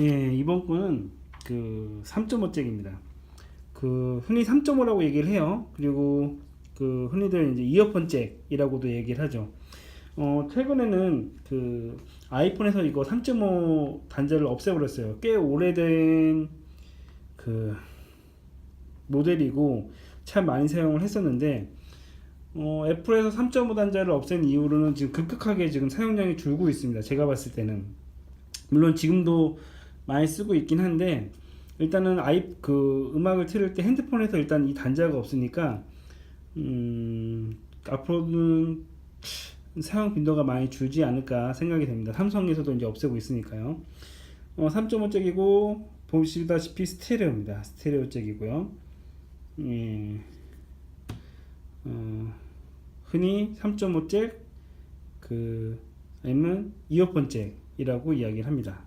예, 이번 거는 그 3.5잭입니다. 그 흔히 3.5라고 얘기를 해요. 그리고 그 흔히들 이제 이어폰 잭이라고도 얘기를 하죠. 어, 최근에는 그 아이폰에서 이거 3.5 단자를 없애버렸어요. 꽤 오래된 그 모델이고 참 많이 사용을 했었는데 어, 애플에서 3.5 단자를 없앤 이후로는 지금 급격하게 지금 사용량이 줄고 있습니다. 제가 봤을 때는 물론 지금도 많이 쓰고 있긴 한데 일단은 아이 그 음악을 틀을 때 핸드폰에서 일단 이 단자가 없으니까 음, 앞으로는 사용 빈도가 많이 줄지 않을까 생각이 됩니다. 삼성에서도 이제 없애고 있으니까요. 어, 3.5 잭이고 보시다시피 스테레오입니다. 스테레오 잭이고요. 예. 어, 흔히 3.5 잭 그 아니면 이어폰 잭이라고 이야기를 합니다.